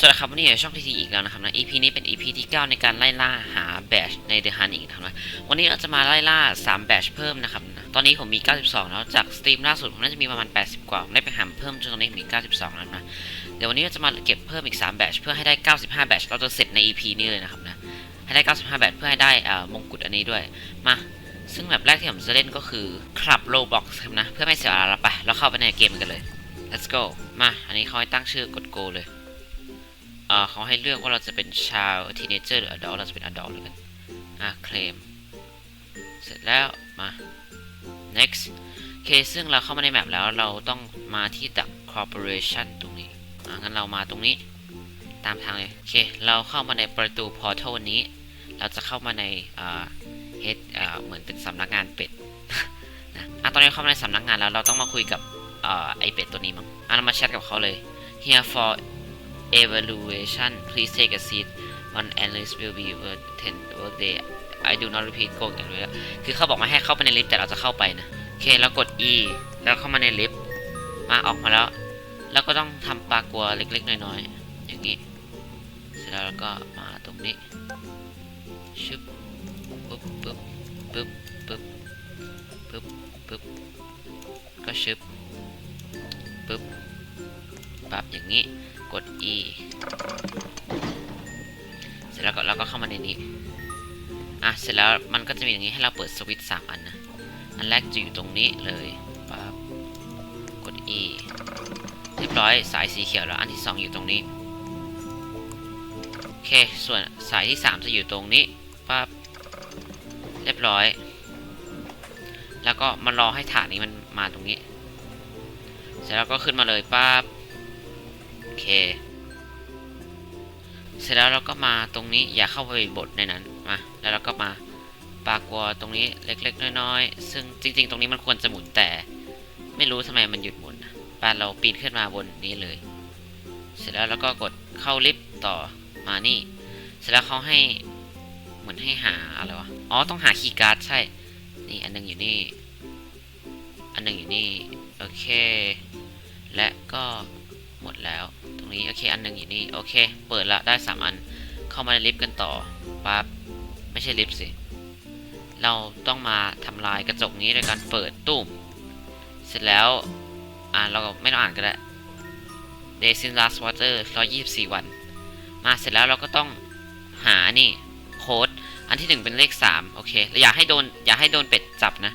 สวัสดีครับวันนี้อยู่ช่องทีทีอีกแล้วนะครับนะ EP นี้เป็น EP ที่ 9 ในการไล่ล่าหาแบชในเดอะฮันอีกนะครับนะวันนี้เราจะมาไล่ล่า 3 แบชเพิ่มนะครับนะตอนนี้ผมมี 92 แล้วจากสตรีมล่าสุดผมน่าจะมีประมาณ 80 กว่าผมได้ไปหาเพิ่มจนตอนนี้มี 92 แล้วนะเดี๋ยววันนี้เราจะมาเก็บเพิ่มอีก 3 แบชเพื่อให้ได้ 95 แบชเราจะเสร็จใน EP นี้เลยนะครับนะให้ได้ 95 แบชเพื่อให้ได้อ่ามงกุฎอันนี้ด้วยมาซึ่งแบบแรกที่ผมจะเล่นก็คือคลับโลบ็อกครับนะเพื่อไม่เสียเวลาไปเราเข้าไปในเกมกันเลย let's go มาอันนี้เขาให้ตั้งชื่อกด go เลย เขาให้เลือกว่าเราจะเป็นชาวทีเนเจอร์หรือ adult เราจะเป็น adult แล้วกัน อะ claim เสร็จแล้ว มา next เคซึ่งเราเข้ามาในแมปแล้วเราต้องมาที่ the corporation ตรงนี้อะงั้นเรามาตรงนี้ ตามทางเลย โอเค เราเข้ามาในประตู portal นี้ เราจะเข้ามาในอ่า head อ่าเหมือนเป็นสำนักงานเป็ดนะอะตอนนี้เข้ามาในสำนักงานแล้วเราต้องมาคุยกับอ่าไอเป็ดตัวนี้มั้งอะเรามาแชทกับเขาเลย here for evaluation please take a seat on analyst will be ten workday I do not repeat กงอย่างเลยคือเขาบอกมาให้เข้าไปในลิฟต์แต่เราจะเข้าไปนะโอเคแล้วกด E แล้วเข้ามาในลิฟต์มาออกมาแล้ว แล้วก็ต้องทำปลากัวเล็กๆน้อยๆอย่างนี้เสร็จแล้วเราก็มาตรงนี้ชึบปึ๊บปึ๊บปึ๊บปึ๊บปึ๊บปึ๊บก็ชึบปึ๊บปับอย่างนี้ กด E เสร็จแล้วก็เราก็เข้ามาในนี้ อะ เสร็จแล้วมันก็จะมีอย่างนี้ให้เราเปิดสวิตช์สามอันนะ อันแรกจะอยู่ตรงนี้เลยปั๊บกด E เรียบร้อยสายสีเขียวแล้ว อันที่สองอยู่ตรงนี้ โอเค ส่วนสายที่สามจะอยู่ตรงนี้ปั๊บเรียบร้อย แล้วก็มารอให้ฐานนี้มันมาตรงนี้ เสร็จแล้วก็ขึ้นมาเลยปั๊บ เค เสร็จแล้วเราก็มาตรงนี้อย่าเข้าไปบทในนั้นมาแล้วเราก็มาปากวัวตรงนี้เล็กๆ น้อยๆ ซึ่งจริง ๆ ตรงนี้มันควรจะหมุนแต่ ไม่รู้ทำไมมันหยุดหมุนปาเราปีนขึ้นมาบนนี้เลย เสร็จแล้วเราก็กดเข้าลิฟต์ต่อมานี่ เสร็จแล้วเขาให้เหมือนให้หาอะไรวะอ๋อต้องหาคีย์การ์ดใช่ นี่อันหนึงอยู่นี่ อันหนึงอยู่นี่ โอเค และก็หมดแล้ว รงนี้ โอเค อันหนึ่งอยู่นี่ โอเค เปิดละได้สามอัน เข้ามาในลิฟต์กันต่อปั๊บไม่ใช่ลิฟต์สิ เราต้องมาทำลายกระจกนี้โดยการเปิดตุ้ม เสร็จแล้ว อ่านเราก็ไม่ต้องอ่านก็ได้ Day since last water 124 วัน มาเสร็จแล้วเราก็ต้องหานี่โค้ด อันที่หนึ่งเป็นเลขสามโอเคอย่าให้โดนอย่าให้โดนเป็ดจับนะ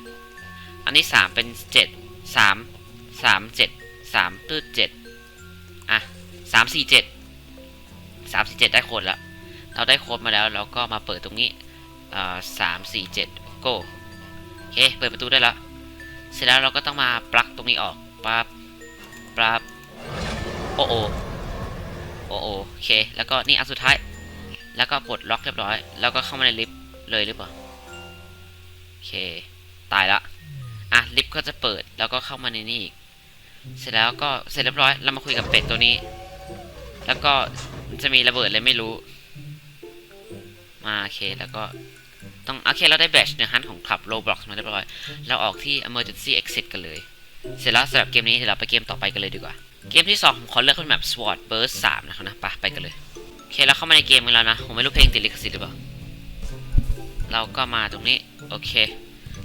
อันที่สามเป็นเจ็ดสามสามเจ็ดสามตื้อเจ็ด สามสี่เจ็ดสามสี่เจ็ดได้โค้ดแล้วเราได้โค้ดมาแล้วเราก็มาเปิดตรงนี้สามสี่เจ็ดโก้โอเคเปิดประตูได้แล้วเสร็จแล้วเราก็ต้องมาปลั๊กตรงนี้ออกปั๊บปั๊บโอโอโอโอโอเค แล้วก็นี่อันสุดท้าย แล้วก็ปลดล็อกเรียบร้อย แล้วก็เข้ามาในลิฟต์เลยหรือเปล่าโอเค ตายละอะลิฟต์ก็จะเปิดแล้วก็เข้ามาในนี่อีกเสร็จแล้วก็เสร็จเรียบร้อยเรามาคุยกับเป็ดตัวนี้ แล้วก็จะมีระเบิดเลยไม่รู้มาโอเคแล้วก็ต้องโอเคเราได้แบชเนื้อฮันของคลับโ o บล็อกมาเรียบร้อยเราออกที่ emergency exit กันเลย เสร็จแล้วสำหรับเกมนี้เดี๋ยวเราไปเกมต่อไปกันเลยดีกว่า เกมที่2ผมขอเลือกเป็นแบบ SWOT Burst 3 นะครับนะไปไปกันเลยโอเคแล้วเข้ามาในเกมกันแล้วนะผมไม่รู้เพลงติดลิขสิทธิ์หรือเปล่าเราก็มาตรงนี้โอเค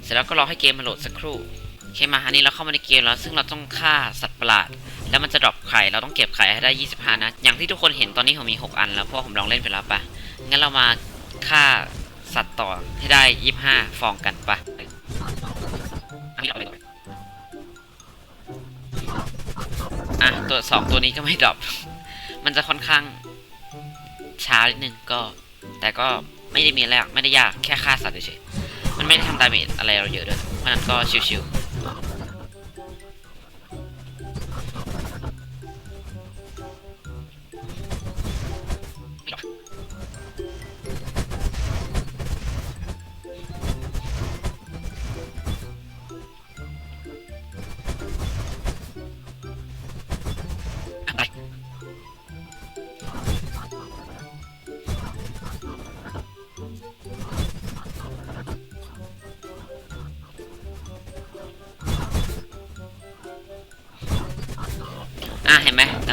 เสร็จแล้วก็รอให้เกมมาโหลดสักครู่โอเคมาอันนี้เราเข้ามาในเกมแล้วซึ่งเราต้องฆ่าสัตว์ประหลาด แล้วมันจะดรอปไข่ เราต้องเก็บไข่ให้ได้ 25 นะ อย่างที่ทุกคนเห็นตอนนี้ผมมี 6 อันแล้ว เพราะว่าผมลองเล่นไปแล้วปะงั้นเรามาฆ่าสัตว์ต่อให้ได้ 25 ฟองกันปะอันนี้เอาไปก่อนอะ ตัวสองตัวนี้ก็ไม่ดรอป มันจะค่อนข้างช้านิดนึงก็ แต่ก็ไม่ได้มีอะไรไม่ได้ยาก แค่ฆ่าสัตว์เฉยมันไม่ได้ทำดาเมจอะไรเราเยอะด้วย เพราะนั้นก็ชิวๆ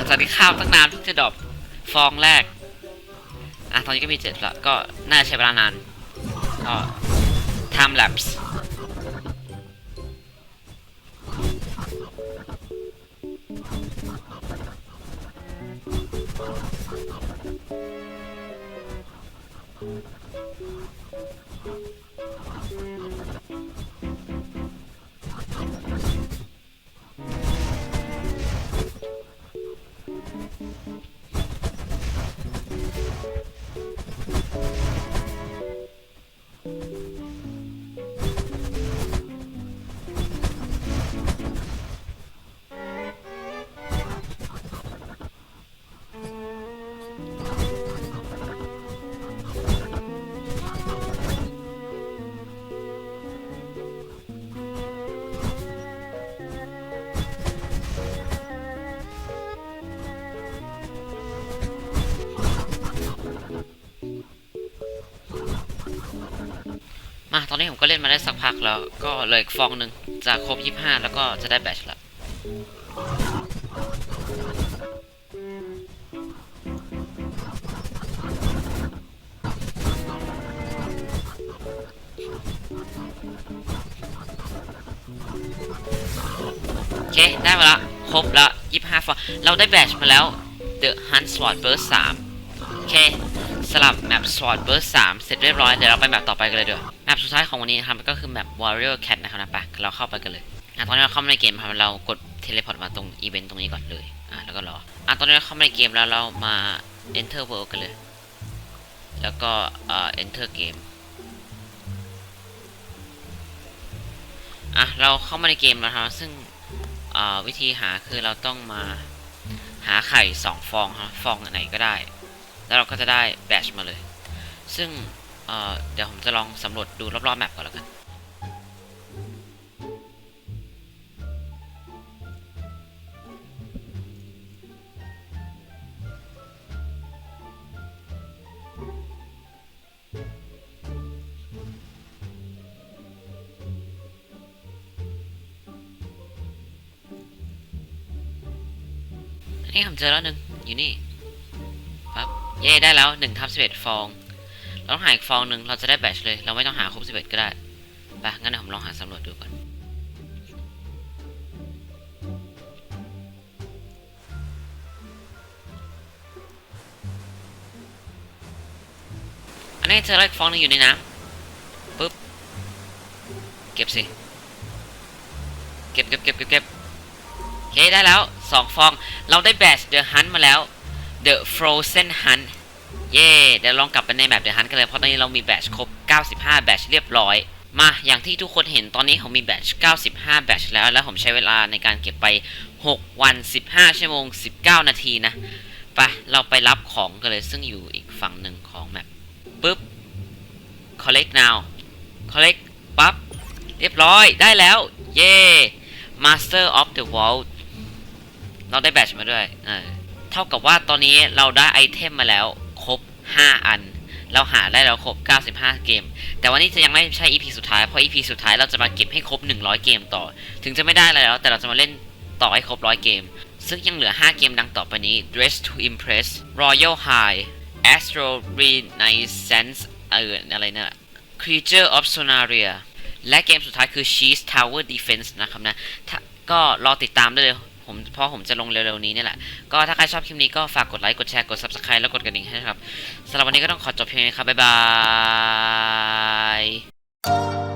หลังจากที่ข้าวตั้งนานเพิ่งจะดรอปฟองแรก อะตอนนี้ก็มีเจ็ดล้วก็น่าใช้เวลานานก็ time lapse มา อนนี้ผมก็เล่นมาได้สักพักแล้ว ก็เหลยฟองหนึ่งจะครบ 25 แล้วก็จะได้แบตแล้วโอเค ได้มาละครบละ25ฟอง เราได้แบตมาแล้ว The Hunt Sword Burst 3โอเค ลับแมป Sword Burst 3เสร็จเรียบร้อย เดี๋ยวเราไปแมปต่อไปกันเลยเดี๋ยวแมปสุดท้ายของวันนี้นะครับก็คือแมป Warrior Cat นะครับนะไปเราเข้าไปกันเลยอะตอนนี้เราเข้ามาในเกมครับเรากดเทเลพอร์ตมาตรงอีเวนต์ตรงนี้ก่อนเลยอะแล้วก็รออะตอนนี้เราเข้ามาในเกมแล้วเรามา Enter World กันเลย แล้วก็เอ่อ Enter Game อะเราเข้ามาในเกมแล้วครับซึ่งเอ่อวิธีหาคือเราต้องมาหาไข่สองฟองครับฟองไหนก็ได้ แล้วเราก็จะได้แบชมาเลย ซึ่งเเดี๋ยวผมจะลองสำรวจดูรอบๆแมปก่อนแล้วกันนี่ผมเจอแล้วหนึ่งอยู่นี่ เย่ได้แล้วหนึ่งทับสิบเอ็ดฟอง เราต้องหาอีกฟองหนึ่งเราจะได้แบตเลย เราไม่ต้องหาครบสิบเอ็ดก็ได้ไปงั้นเดี๋ยวผมลองหาสำรวจดูก่อนอันนี้เจอแล้วอีกฟองนึงอยู่ในน้ำปุ๊บเก็บสิเก็บเก็บเก็บเก็บเก็บโอเคได้แล้ว2ฟอง เราได้แบช The Hunt มาแล้ว The Frozen Hunt เย่เดี๋ยวลองกลับไปในแบบ The Hunt กันเลย เพราะตอนนี้เรามีแบชครบ 95 แบชเรียบร้อย มาอย่างที่ทุกคนเห็นตอนนี้ผมมีแบช95 แบชแล้ว แล้วผมใช้เวลาในการเก็บไป 6 วัน 15 ชั่วโมง 19 นาทีนะไปเราไปรับของกันเลยซึ่งอยู่อีกฝั่งหนึ่งของแมปปุ๊บ collect now collect ปั๊บ เรียบร้อยได้แล้ว เย่ Master of the Vault เราได้แบตมาด้วย เออ ท่ากับว่าตอนนี้เราได้ไอเทมมาแล้วครบ 5 อัน เราหาได้แล้วครบ 95 เกม แต่วันนี้จะยังไม่ใช่ EP สุดท้าย เพราะ EP สุดท้ายเราจะมาเก็บให้ครบ 100 เกมต่อ ถึงจะไม่ได้อะไรแล้ว แต่เราจะมาเล่นต่อให้ครบ 100 เกม ซึ่งยังเหลือ 5 เกมดังต่อไปนี้ Dress to Impress Royal High Astro Renaissance เอออะไรเนี่ย Creature of Sonaria และเกมสุดท้ายคือ Cheese Tower Defense นะครับนะ ก็รอติดตามได้เลย ผมเพราะผมจะลงเร็วๆนี้นี่แหละ ก็ถ้าใครชอบคลิปนี้ก็ฝากกดไลค์ กดแชร์ กด Subscribe แล้วกดกระดิ่งให้นะครับสำหรับวันนี้ก็ต้องขอจบเพียงนี้ครับ บ๊ายบาย